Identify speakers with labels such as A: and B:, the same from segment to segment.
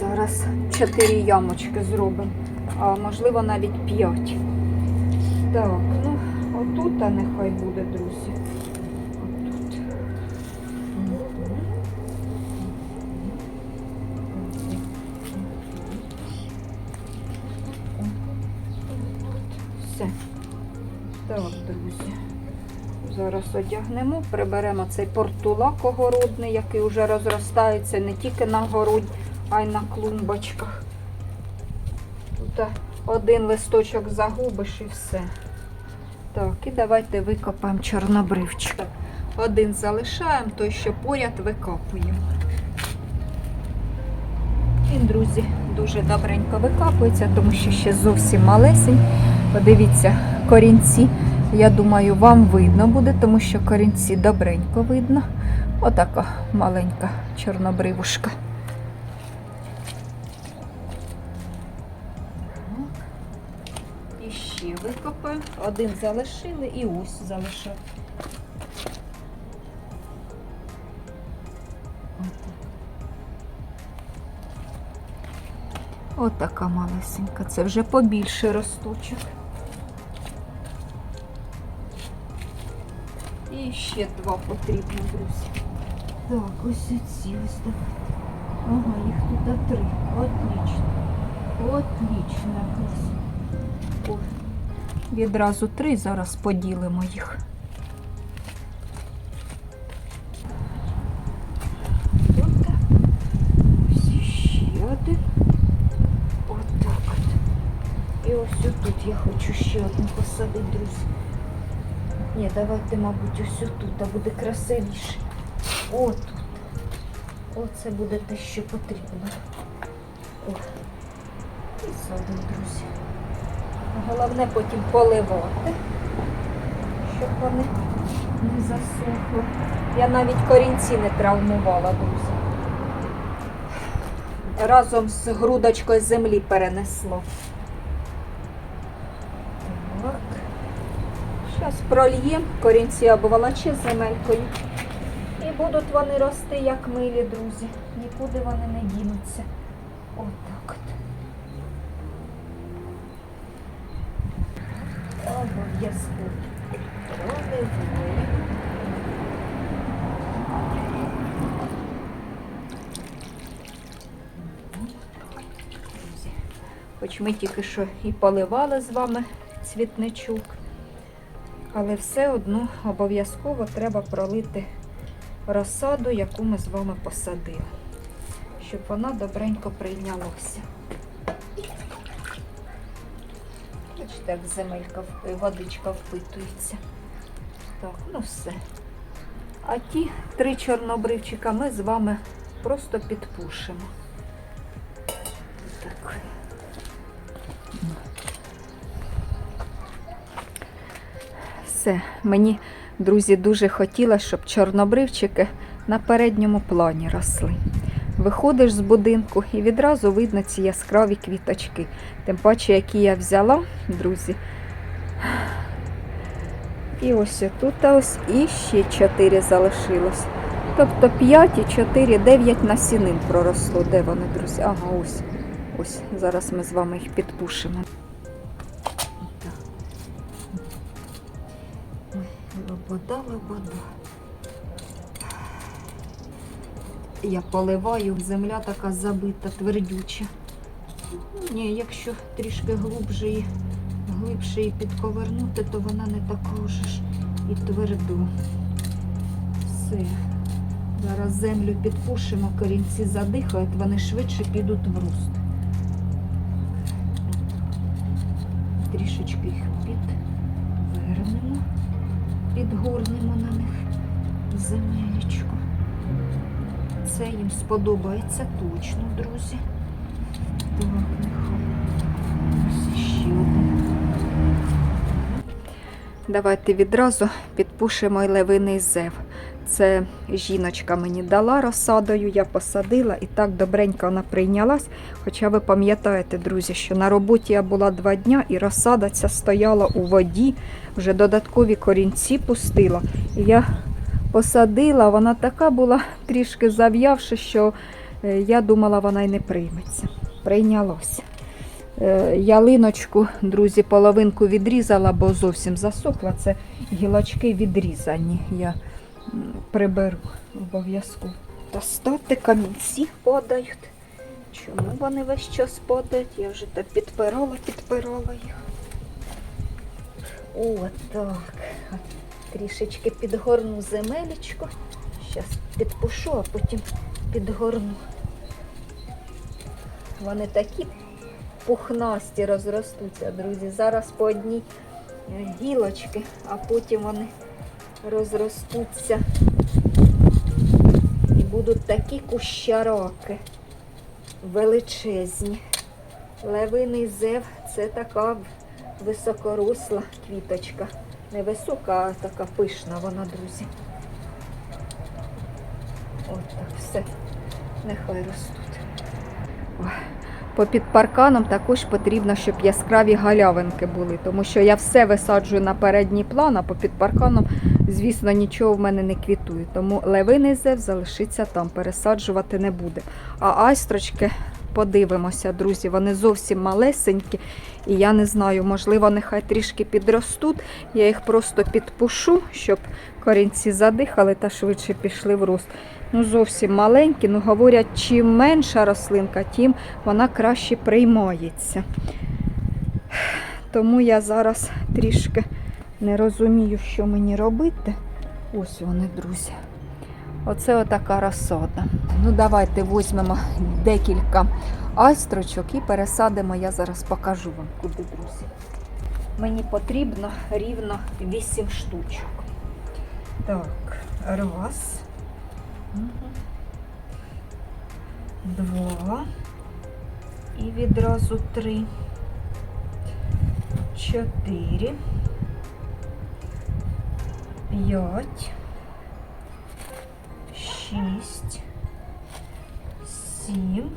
A: Зараз 4 ямочки зробимо, а можливо навіть 5. Так, ну отут, а нехай буде, друзі. Отут. Все. Так, друзі. Зараз одягнемо, приберемо цей портулак огородний, який вже розростається не тільки на городі, а й на клумбочках. Тут один листочок загубиш і все. Так, і давайте викопаємо чорнобривчик. Один залишаємо, той, що поряд викопуємо. Він, друзі, дуже добренько викапується, тому що ще зовсім малесень. Подивіться, корінці. Я думаю, вам видно буде, тому що корінці добренько видно. Отака маленька чорнобривушка. Один залишили і ось залишив. Отака малесенька. Це вже побільше росточок. І ще два потрібно, друзі. Так, ось ці ось так. Ага, їх тут три. Отлично. Отлично якраз. О, відразу три, зараз поділимо їх. Тут. Ще один. Отак от. І ось тут я хочу ще одну посадити, друзі. Ні, давайте, мабуть, ось тут, а буде красивіше. Отут. Оце буде те, що потрібно. О. І друзі. Головне потім поливати, щоб вони не засохли. Я навіть корінці не травмувала, друзі. Разом з грудочкою землі перенесло. Так. Зараз прольємо, корінці обволоче земелькою. І будуть вони рости, як милі, друзі. Нікуди вони не дінуться. От. Проливаємо. Хоч ми тільки що і поливали з вами цвітничок, але все одно обов'язково треба пролити розсаду, яку ми з вами посадили, щоб вона добренько прийнялася. Як земелька, водичка впитується. Так, ну все. А ті три чорнобривчика ми з вами просто підпушимо. Так. Все, мені, друзі, дуже хотілося, щоб чорнобривчики на передньому плані росли. Виходиш з будинку і відразу видно ці яскраві квіточки. Тим паче, які я взяла, друзі. І ось тут ось і ще 4 залишилось. Тобто 5 і 4, 9 насінин проросло. Де вони, друзі? Ага, ось. Ось. Зараз ми з вами їх підпушимо. Лобода, лобода. Я поливаю, земля така забита, твердюча. Ні, якщо трішки глубже і глибше її підковернути, то вона не така ж і тверду. Все. Зараз землю підпушимо, корінці задихають, вони швидше підуть в руст. Трішечки їх підвернемо, підгорнемо на них земелечку. Це їм сподобається точно, друзі. Так, нехай. Ще один. Давайте відразу підпушимо й левиний зев. Це жіночка мені дала розсадою, я посадила і так добренько вона прийнялась. Хоча ви пам'ятаєте, друзі, що на роботі я була два дня і розсада ця стояла у воді, вже додаткові корінці пустила. І я посадила, вона така була трішки зав'явши, що Е, Я думала, вона й не прийметься. Прийнялося. Е, Ялиночку, друзі, половинку відрізала, бо зовсім засохла. Це гілочки відрізані. Я приберу обов'язково. Достати камінці падають. Чому вони весь час падають? Я вже так підпирала, підпирала їх. О, так. Трішечки підгорну земелечко. Зараз підпушу, а потім підгорну. Вони такі пухнасті розростуться, друзі. Зараз по одній е, гілочки, а потім вони розростуться і будуть такі кущараки величезні. Левиний зев це така високоросла квіточка. Не висока, а така пишна вона, друзі. От так все. Нехай ростуть. Ой. Попід парканом також потрібно, щоб яскраві галявинки були, тому що я все висаджую на передній план, а попід парканом, звісно, нічого в мене не квітує. Тому левиний зев залишиться там, пересаджувати не буде. А айстрочки, подивимося, друзі, вони зовсім малесенькі. І я не знаю, можливо, нехай трішки підростуть. Я їх просто підпушу, щоб корінці задихали та швидше пішли в рост. Ну, зовсім маленькі, ну говорять, чим менша рослинка, тим вона краще приймається. Тому я зараз трішки не розумію, що мені робити. Ось вони, друзі. Оце отака розсада. Ну, давайте візьмемо декілька айстрочок і пересадимо. Я зараз покажу вам, куди, друзі. Мені потрібно рівно 8 штучок. Так, раз. Два. І відразу три. Чотири. П'ять. Шість. Сім.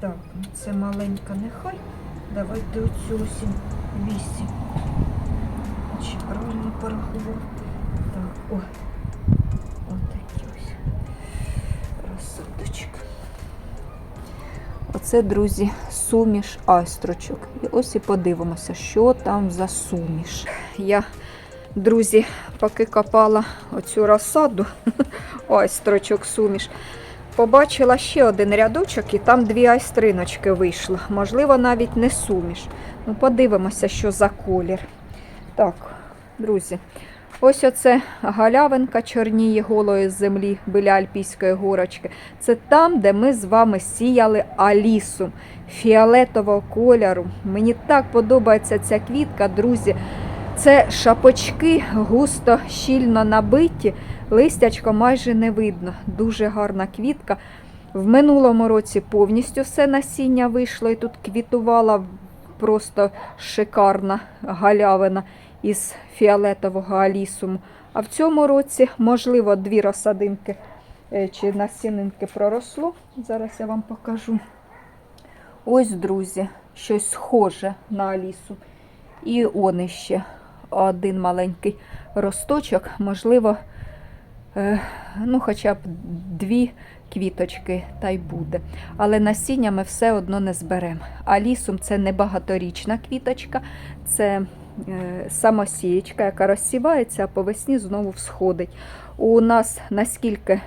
A: Так, це маленька нехай. Давайте оцю осінь вісім. Чи правильно порахував? Так, о. Отакі ось розсадочка. Оце, друзі, суміш айстрочок. І ось і подивимося, що там за суміш. Я, друзі, поки копала оцю розсаду, айстрочок суміш, побачила ще один рядочок, і там дві айстриночки вийшло. Можливо, навіть не суміш. Ну, подивимося, що за колір. Так, друзі, Ось оце галявинка чорніє голої землі біля Альпійської горочки. Це там, де ми з вами сіяли алісу фіолетового кольору. Мені так подобається ця квітка, друзі. Це шапочки густо щільно набиті, листячко майже не видно. Дуже гарна квітка. В минулому році повністю все насіння вийшло і тут квітувала просто шикарна галявина із фіолетового алісуму. А в цьому році, можливо, дві розсадинки е, чи насінинки проросло. Зараз я вам покажу. Ось, друзі, щось схоже на алісу. І он іще один маленький росточок, можливо, ну, хоча б дві квіточки та й буде. Але насіння ми все одно не зберемо. Алісум це не багаторічна квіточка, це е, самосієчка, яка розсівається, а по весні знову всходить. У нас наскільки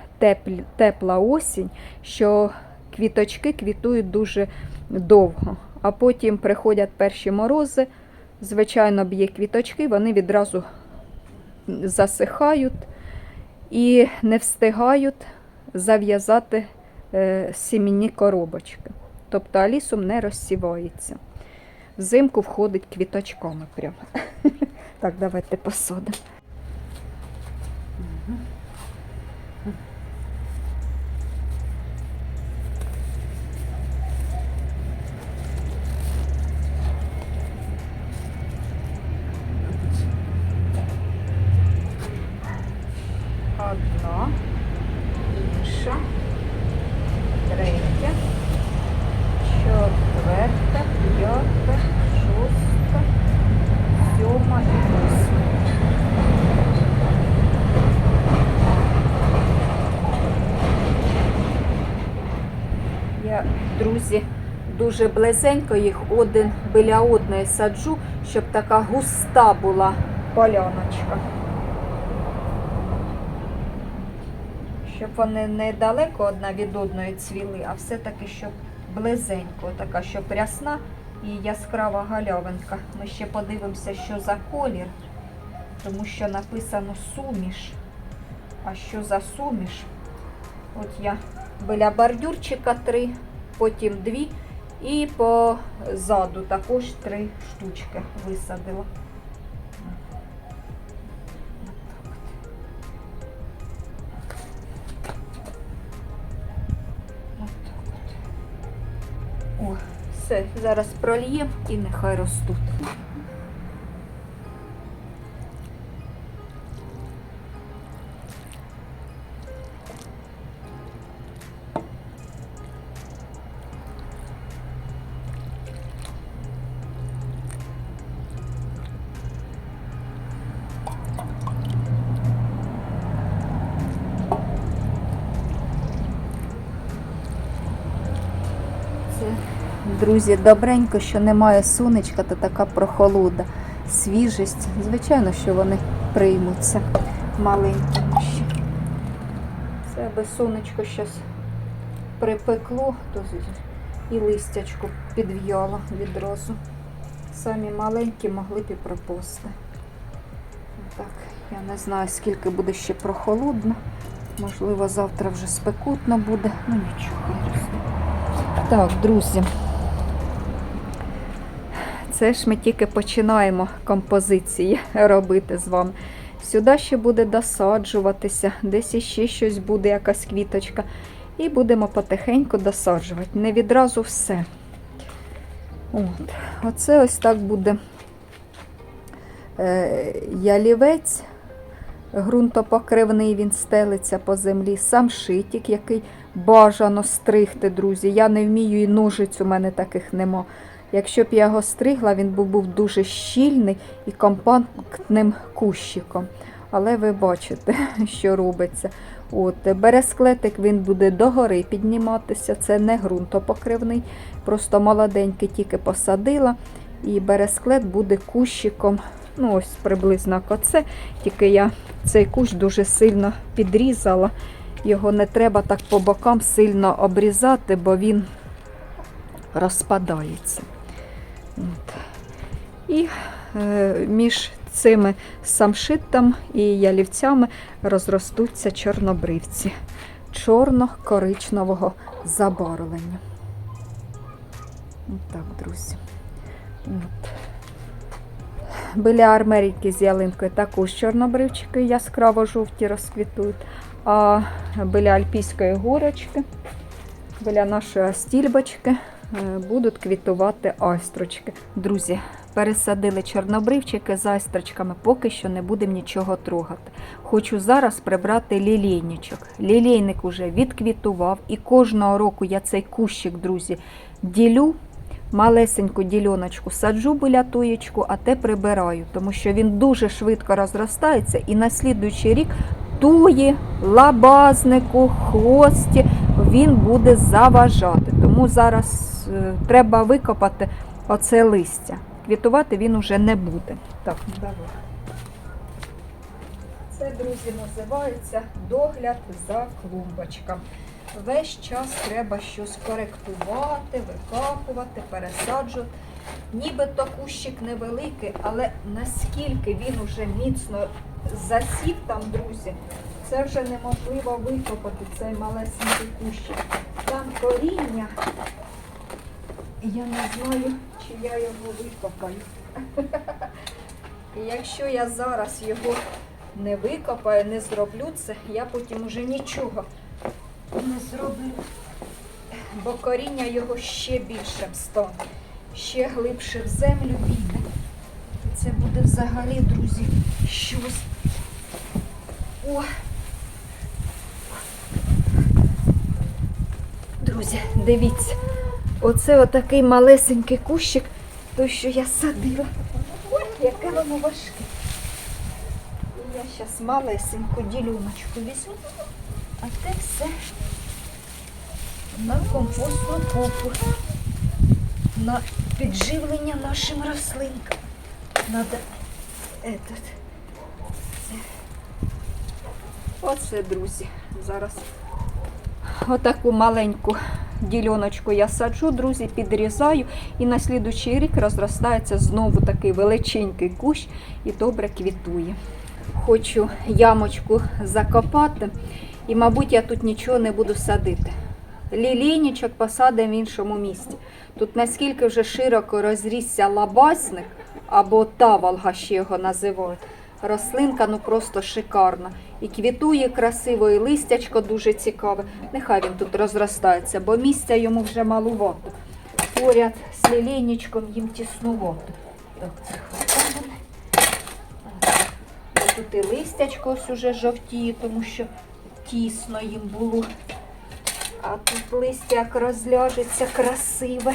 A: тепла осінь, що квіточки квітують дуже довго, а потім приходять перші морози. Звичайно, б'є квіточки, вони відразу засихають і не встигають зав'язати е, сімінні коробочки. Тобто алісум не розсівається. Взимку входить квіточками прямо. Так, давайте посадимо. Дуже близенько їх один біля одної саджу, щоб така густа була поляночка. Щоб вони не далеко одна від одної цвіли, а все-таки щоб близенько, така, щоб рясна і яскрава галявинка. Ми ще подивимося, що за колір, тому що написано суміш. А що за суміш? От я біля бордюрчика три, потім дві, і позаду також три штучки висадила. О, все, зараз прольємо і нехай ростуть. Друзі, добренько, що немає сонечка, то така прохолода, свіжість. Звичайно, що вони приймуться маленькими ще. Це аби сонечко щось припекло, то і листячко підв'яло відразу. Самі маленькі могли б і пропасти. Так, я не знаю, скільки буде ще прохолодно. Можливо, завтра вже спекутно буде. Ну нічого. Так, друзі. Це ж ми тільки починаємо композиції робити з вами. Сюди ще буде досаджуватися, десь іще щось буде, якась квіточка. І будемо потихеньку досаджувати. Не відразу все. От. Оце ось так буде е, ялівець ґрунтопокривний, він стелиться по землі, сам шитік, який бажано стригти, друзі. Я не вмію і ножиць у мене таких нема. Якщо б я його стригла, він був, був дуже щільний і компактним кущиком. Але ви бачите, що робиться. От, бересклетик він буде догори підніматися, це не ґрунтопокривний, просто молоденький тільки посадила. І бересклет буде кущиком, ну ось приблизно оце, тільки я цей кущ дуже сильно підрізала. Його не треба так по бокам сильно обрізати, бо він розпадається. От. І е, між цими самшитом і ялівцями розростуться чорнобривці чорно-коричневого забарвлення. Так, друзі. От. Біля армерійки з ялинкою також чорнобривчики яскраво-жовті розквітують. А біля альпійської горочки, біля нашої стільбочки будуть квітувати айстрочки. Друзі, пересадили чорнобривчики з айстрочками, поки що не будемо нічого трогати. Хочу зараз прибрати лілейничок. Лілейник уже відквітував, і кожного року я цей кущик, друзі, ділю. Малесеньку дільоночку саджу біля туєчку, а те прибираю, тому що він дуже швидко розростається і на слідуючий рік туї, лабазнику, хвості він буде заважати. Тому зараз е, треба викопати оце листя. Квітувати він уже не буде. Так, давай. Це, друзі, називається догляд за клумбочками. Весь час треба щось коректувати, викапувати, пересаджувати. Нібито кущик невеликий, але наскільки він уже міцно засів там, друзі, це вже неможливо викопати цей малесенький кущик. Там коріння, я не знаю, чи я його викопаю. І якщо я зараз його не викопаю, не зроблю це, я потім уже нічого не зроблю. Бо коріння його ще більше стане, ще глибше в землю піде. Це буде взагалі, друзі, щось. О! Друзі, дивіться, оце отакий малесенький кущик, той, що я садила. Ой, яке воно важке. І я зараз малесеньку ділюночку візьму, а те все на компостну купу, на підживлення нашим рослинкам. Надо этот. Це. Оце, друзі, зараз отаку маленьку діляночку я саджу, друзі, підрізаю і на слідучий рік розростається знову такий величенький кущ і добре квітує. Хочу ямочку закопати, і, мабуть, я тут нічого не буду садити. Лілійничок посадимо в іншому місці. Тут наскільки вже широко розрісся лабасник, або таволга ще його називають. Рослинка ну просто шикарна. І квітує красиво, і листячко дуже цікаве. Нехай він тут розростається, бо місця йому вже малувато. Поряд з лілійничком їм тіснувато. Так, це. Тут і листячко ось уже жовтіє, тому що тісно їм було. А тут листя як розляжеться красиве.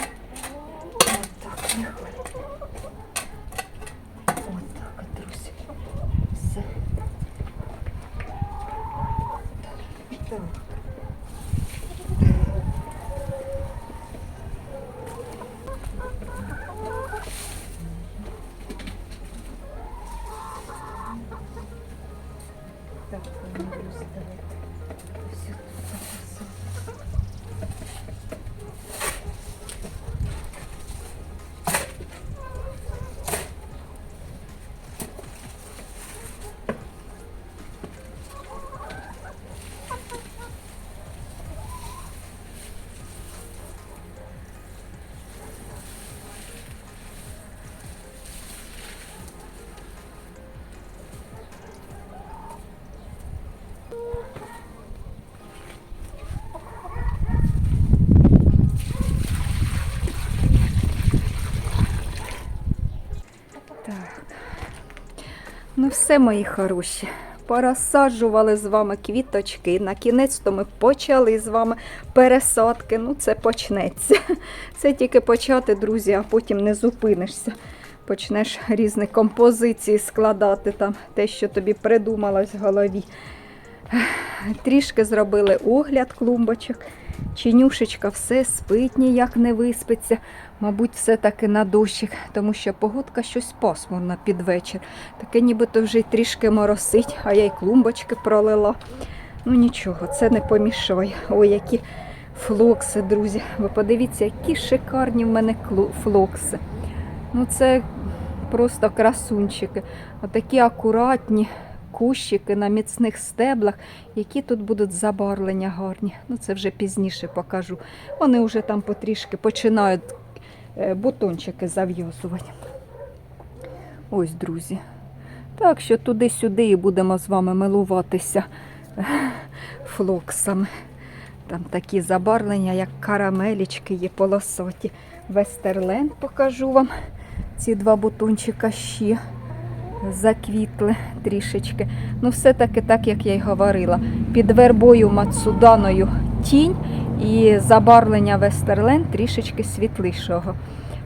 A: Так. Ну, все, мої хороші. Порозсаджували з вами квіточки. На кінець то ми почали з вами пересадки. Ну, це почнеться. Це тільки почати, друзі, а потім не зупинишся. Почнеш різні композиції складати там, те, що тобі придумалось в голові. Трішки зробили огляд клумбочок. Чинюшечка все спить, ніяк не виспиться. Мабуть, все-таки на дощик, тому що погодка щось пасмурна під вечір. Таке нібито вже й трішки моросить, а я й клумбочки пролила. Ну нічого, це не помішає. Ой, які флокси, друзі. Ви подивіться, які шикарні в мене флокси. Ну це просто красунчики. Отакі акуратні кущики на міцних стеблах, які тут будуть забарвлення гарні. Ну це вже пізніше покажу. Вони вже там потрішки починають бутончики зав'язувати. Ось, друзі. Так що туди-сюди і будемо з вами милуватися е, флоксами. Там такі забарвлення, як карамелічки є полосоті. Вестерленд покажу вам. Ці два бутончика ще заквітли трішечки. Ну, все-таки так, як я й говорила. Під вербою Мацуданою тінь і забарвлення Вестерленд трішечки світлішого.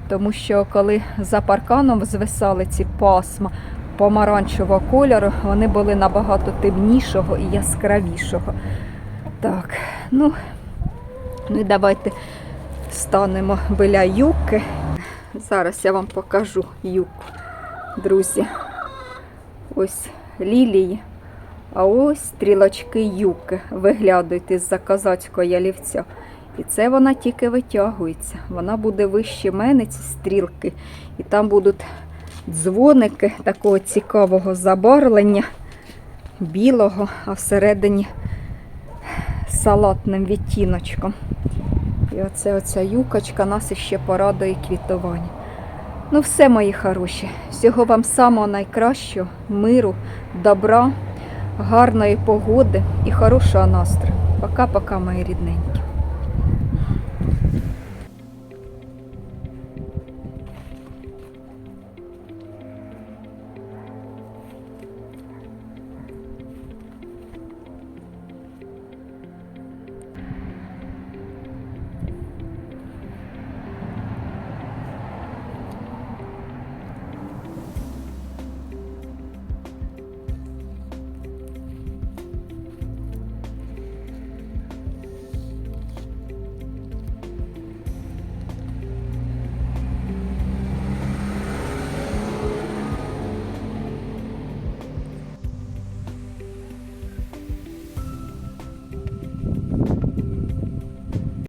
A: Тому що коли за парканом звисали ці пасма помаранчевого кольору, вони були набагато темнішого і яскравішого. Так, ну, ну і давайте станемо біля юки. Зараз я вам покажу юку, друзі. Ось лілії, а ось стрілочки юки виглядають із-за козацького ялівця. І це вона тільки витягується. Вона буде вище мене, ці стрілки, і там будуть дзвоники такого цікавого забарвлення, білого, а всередині салатним відтіночком. І оце оця юкочка нас іще порадує квітування. Ну, все, мої хороші. Всього вам самого найкращого, миру, добра, гарної погоди і хорошого настрою. Пока-пока, мої рідненькі.